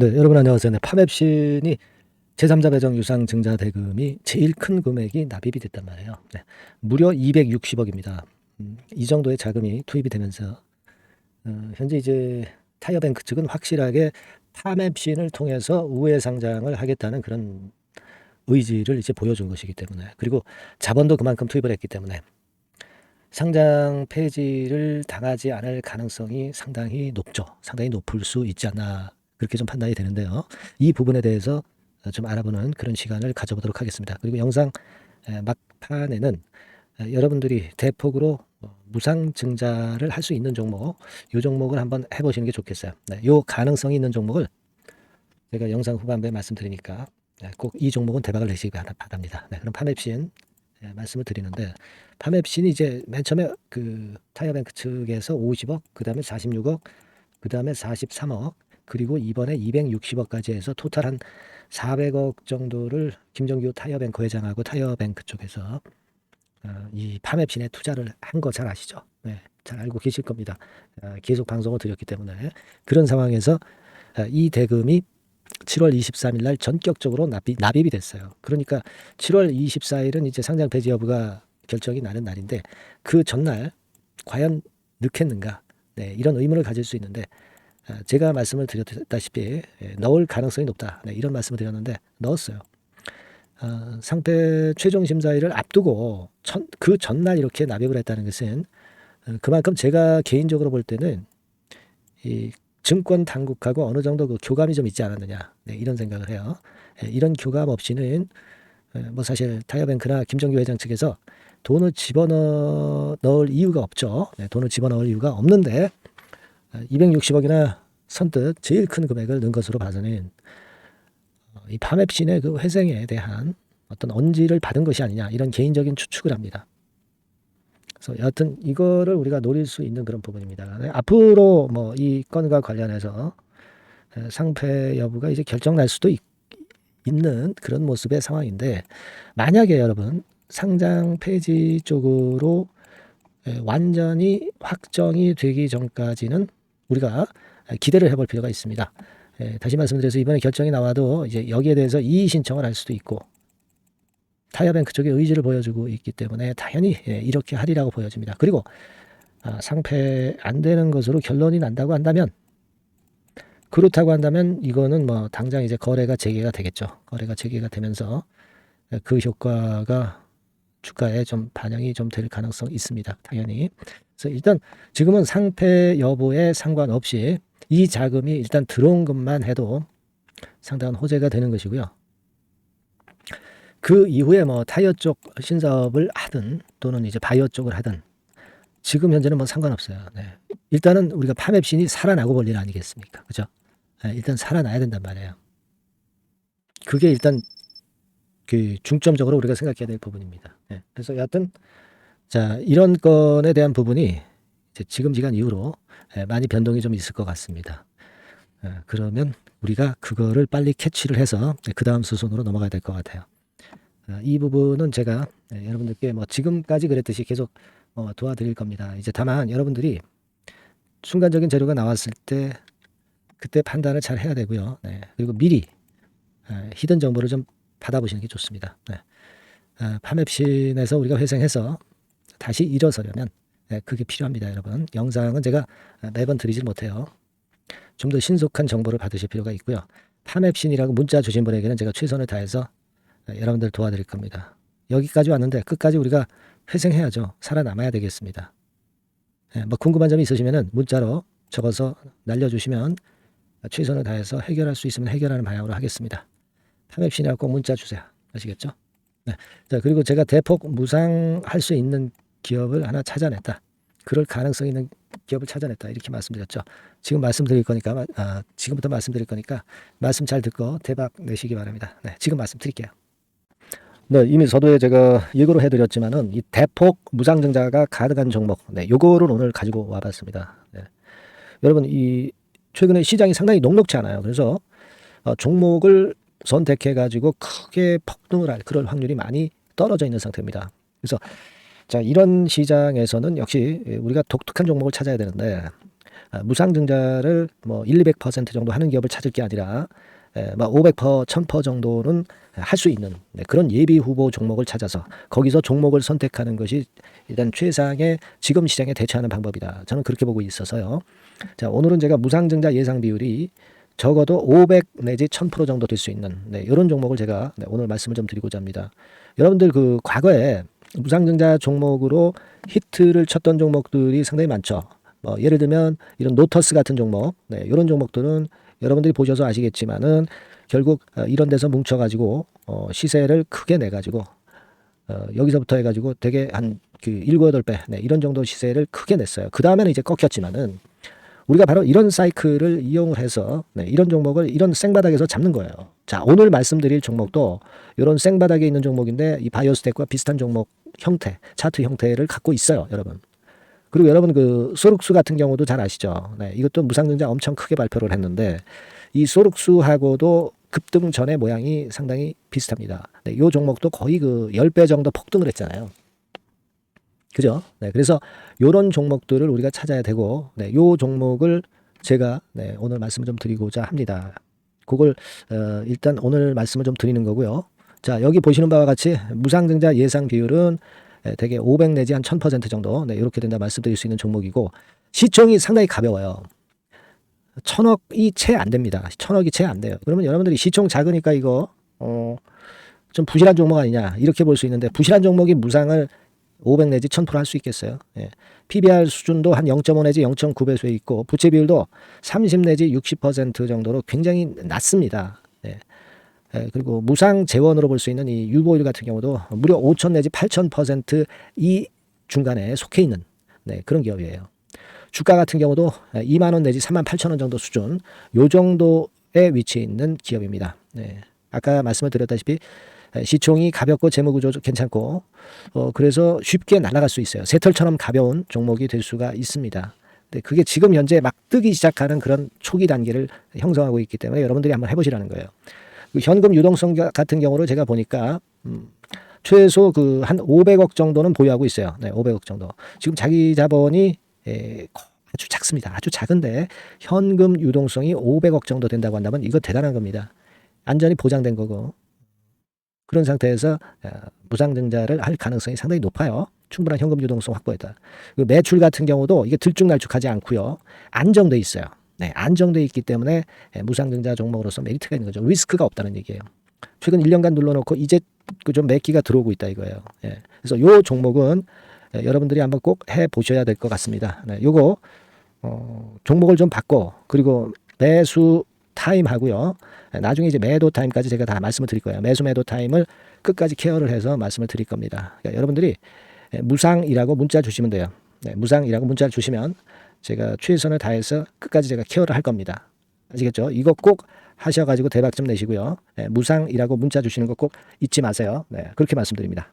네, 여러분 안녕하세요. 네, 파맵신이 제3자 배정 유상 증자 대금이 제일 큰 금액이 납입이 됐단 말이에요. 네, 무려 260억입니다. 음, 이 정도의 자금이 투입이 되면서 어, 현재 이제 타이어뱅크 측은 확실하게 파맵신을 통해서 우회 상장을 하겠다는 그런 의지를 이제 보여준 것이기 때문에 그리고 자본도 그만큼 투입을 했기 때문에 상장 폐지를 당하지 않을 가능성이 상당히 높죠. 상당히 높을 수 있지 않나 그렇게 좀 판단이 되는데요. 이 부분에 대해서 좀 알아보는 그런 시간을 가져보도록 하겠습니다. 그리고 영상 에, 막판에는 에, 여러분들이 대폭으로 어, 무상 증자를 할 수 있는 종목, 이 종목을 한번 해보시는 게 좋겠어요. 네, 이 가능성이 있는 종목을 제가 영상 후반부에 말씀드리니까 네, 꼭이 종목은 대박을 내시기 바랍니다. 네, 그럼 파맵신 예, 말씀을 드리는데 파맵신이 이제 맨 처음에 그 타이어뱅크 측에서 50억, 그 다음에 46억, 그 다음에 43억, 그리고 이번에 260억까지 해서 토탈 한 400억 정도를 김정규 타이어뱅크 회장하고 타이어뱅크 쪽에서 어, 이 파맵신에 투자를 한 거 잘 아시죠? 네, 잘 알고 계실 겁니다. 어, 계속 방송을 드렸기 때문에 그런 상황에서 어, 이 대금이 7월 23일 날 전격적으로 납입, 납입이 됐어요. 그러니까 7월 24일은 이제 상장 폐지 여부가 결정이 나는 날인데 그 전날 과연 넣겠는가? 네, 이런 의문을 가질 수 있는데 아, 제가 말씀을 드렸다시피 예, 넣을 가능성이 높다. 네, 이런 말씀을 드렸는데 넣었어요. 아, 상태 최종 심사일을 앞두고 천, 그 전날 이렇게 납입을 했다는 것은 어, 그만큼 제가 개인적으로 볼 때는 이 증권 당국하고 어느 정도 그 교감이 좀 있지 않았느냐 네, 이런 생각을 해요. 예, 이런 교감 없이는 어, 뭐 사실 타이어뱅크나 김정규 회장 측에서 돈을 집어넣어 넣을 이유가 없죠. 네, 돈을 집어넣을 이유가 없는데 260억이나 선뜻 제일 큰 금액을 넣은 것으로 봐서는 어, 이 파맵신의 그 회생에 대한 어떤 언지를 받은 것이 아니냐 이런 개인적인 추측을 합니다. 그래서 여하튼 이거를 우리가 노릴 수 있는 그런 부분입니다. 네, 앞으로 뭐 이 건과 관련해서 에, 상패 여부가 이제 결정 날 수도 있, 있는 그런 모습의 상황인데 만약에 여러분 상장 폐지 쪽으로 에, 완전히 확정이 되기 전까지는 우리가 기대를 해볼 필요가 있습니다. 에, 다시 말씀드려서 이번에 결정이 나와도 이제 여기에 대해서 이의 신청을 할 수도 있고 타이어뱅크 쪽의 의지를 보여주고 있기 때문에 당연히 예, 이렇게 하리라고 보여집니다. 그리고 아, 상패 안 되는 것으로 결론이 난다고 한다면 그렇다고 한다면 이거는 뭐 당장 이제 거래가 재개가 되겠죠. 거래가 재개가 되면서 그 효과가 주가에 좀 반영이 좀 될 가능성이 있습니다. 당연히. 그래서 일단 지금은 상패 여부에 상관없이 이 자금이 일단 들어온 것만 해도 상당한 호재가 되는 것이고요. 그 이후에 뭐 타이어 쪽 신사업을 하든 또는 이제 바이오 쪽을 하든 지금 현재는 뭐 상관없어요. 네. 일단은 우리가 파맵신이 살아나고 볼 일 아니겠습니까? 그죠? 네, 일단 살아나야 된단 말이에요. 그게 일단 그 중점적으로 우리가 생각해야 될 부분입니다. 네. 그래서 여하튼 자 이런 건에 대한 부분이 이제 지금 시간 이후로 예, 많이 변동이 좀 있을 것 같습니다. 예, 그러면 우리가 그거를 빨리 캐치를 해서 그 다음 수순으로 넘어가야 될 것 같아요. 어, 이 부분은 제가 예, 여러분들께 뭐 지금까지 그랬듯이 계속 어, 도와드릴 겁니다. 이제 다만 여러분들이 순간적인 재료가 나왔을 때 그때 판단을 잘 해야 되고요. 네. 그리고 미리 에, 히든 정보를 좀 받아보시는 게 좋습니다. 네. 아, 파맵신에서 우리가 회생해서 다시 일어서려면 네, 그게 필요합니다, 여러분. 영상은 제가 매번 드리질 못해요. 좀 더 신속한 정보를 받으실 필요가 있고요. 파맵신이라고 문자 주신 분에게는 제가 최선을 다해서 네, 여러분들 도와드릴 겁니다. 여기까지 왔는데 끝까지 우리가 회생해야죠. 살아남아야 되겠습니다. 예, 뭐 궁금한 점이 있으시면은 문자로 적어서 날려주시면 최선을 다해서 해결할 수 있으면 해결하는 방향으로 하겠습니다. 파맵신이라고 꼭 문자 주세요. 아시겠죠? 네. 자, 그리고 제가 대폭 무상할 수 있는 기업을 하나 찾아냈다. 그럴 가능성 있는 기업을 찾아냈다. 이렇게 말씀드렸죠. 지금 말씀드릴 거니까, 아, 지금부터 말씀드릴 거니까 말씀 잘 듣고 대박 내시기 바랍니다. 네, 지금 말씀드릴게요. 네, 이미 서두에 제가 예고를 해드렸지만은 이 대폭 무상증자가 가능한 종목, 네, 요거를 오늘 가지고 와봤습니다. 네. 여러분 이 최근에 시장이 상당히 녹록지 않아요. 그래서 어, 종목을 선택해 가지고 크게 폭등을 할 그럴 확률이 많이 떨어져 있는 상태입니다. 그래서 자 이런 시장에서는 역시 우리가 독특한 종목을 찾아야 되는데 아, 무상증자를 뭐 1, 200% 정도 하는 기업을 찾을 게 아니라 에, 뭐 500%, 1000% 정도는 할 수 있는 네, 그런 예비 후보 종목을 찾아서 거기서 종목을 선택하는 것이 일단 최상의 지금 시장에 대처하는 방법이다. 저는 그렇게 보고 있어서요. 자, 오늘은 제가 무상증자 예상 비율이 적어도 500 내지 1000% 정도 될 수 있는 네, 이런 종목을 제가 네, 오늘 말씀을 좀 드리고자 합니다. 여러분들 그 과거에 무상증자 종목으로 히트를 쳤던 종목들이 상당히 많죠. 뭐 예를 들면 이런 노터스 같은 종목, 네, 이런 종목들은 여러분들이 보셔서 아시겠지만은 결국 어, 이런 데서 뭉쳐가지고 어, 시세를 크게 내가지고 어, 여기서부터 해가지고 되게 한그 일곱 여덟 배 네, 이런 정도 시세를 크게 냈어요. 그 다음에는 이제 꺾였지만은 우리가 바로 이런 사이클을 이용을 해서 네, 이런 종목을 이런 생바닥에서 잡는 거예요. 자 오늘 말씀드릴 종목도 이런 생바닥에 있는 종목인데 이 바이오스텍과 비슷한 종목 형태, 차트 형태를 갖고 있어요, 여러분. 그리고 여러분 그 소룩수 같은 경우도 잘 아시죠? 네, 이것도 무상증자 엄청 크게 발표를 했는데 이 소룩수하고도 급등 전의 모양이 상당히 비슷합니다. 네, 이 종목도 거의 그 10배 정도 폭등을 했잖아요. 그죠? 네, 그래서 요런 종목들을 우리가 찾아야 되고, 네, 요 종목을 제가 네, 오늘 말씀을 좀 드리고자 합니다. 그걸 어, 일단 오늘 말씀을 좀 드리는 거고요. 자, 여기 보시는 바와 같이 무상증자 예상 비율은 예, 대개 500 내지 한 1000% 정도 네, 이렇게 된다 말씀드릴 수 있는 종목이고 시총이 상당히 가벼워요. 천억이 채 안 됩니다. 천억이 채 안 돼요. 그러면 여러분들이 시총 작으니까 이거 어, 좀 부실한 종목 아니냐 이렇게 볼 수 있는데 부실한 종목이 무상을 500 내지 1000%할 수 있겠어요. 예. PBR 수준도 한 0.5 내지 0.9배수에 있고 부채 비율도 30 내지 60% 정도로 굉장히 낮습니다. 예. 예, 그리고 무상 재원으로 볼 수 있는 이 유보율 같은 경우도 무려 5천 내지 8천 퍼센트이 중간에 속해 있는 네, 그런 기업이에요. 주가 같은 경우도 2만 원 내지 3만 8천 원 정도 수준 요 정도에 위치해 있는 기업입니다. 네. 아까 말씀을 드렸다시피 시총이 가볍고 재무 구조 괜찮고 어 그래서 쉽게 날아갈 수 있어요. 새털처럼 가벼운 종목이 될 수가 있습니다. 네, 그게 지금 현재 막 뜨기 시작하는 그런 초기 단계를 형성하고 있기 때문에 여러분들이 한번 해보시라는 거예요. 그 현금 유동성 같은 경우로 제가 보니까 음, 최소 그 한 500억 정도는 보유하고 있어요. 네, 500억 정도. 지금 자기 자본이 에, 아주 작습니다. 아주 작은데 현금 유동성이 500억 정도 된다고 한다면 이거 대단한 겁니다. 안전이 보장된 거고 그런 상태에서 어, 무상증자를 할 가능성이 상당히 높아요. 충분한 현금 유동성 확보했다. 그 매출 같은 경우도 이게 들쭉날쭉하지 않고요. 안정돼 있어요. 네, 안정돼 있기 때문에 예, 무상증자 종목으로서 메리트가 있는 거죠. 리스크가 없다는 얘기예요. 최근 1년간 눌러놓고 이제 그좀 매기가 들어오고 있다 이거예요. 예. 그래서 요 종목은 예, 여러분들이 한번 꼭 해 보셔야 될 것 같습니다. 네, 요거 어, 종목을 좀 바꿔 그리고 매수 타임 하고요. 예, 나중에 이제 매도 타임까지 제가 다 말씀을 드릴 거예요. 매수 매도 타임을 끝까지 케어를 해서 말씀을 드릴 겁니다. 그러니까 여러분들이 예, 무상이라고 문자 주시면 돼요. 네, 무상이라고 문자를 주시면 제가 최선을 다해서 끝까지 제가 케어를 할 겁니다. 아시겠죠? 이거 꼭 하셔가지고 대박 좀 내시고요. 네, 무상이라고 문자 주시는 거 꼭 잊지 마세요. 네, 그렇게 말씀드립니다.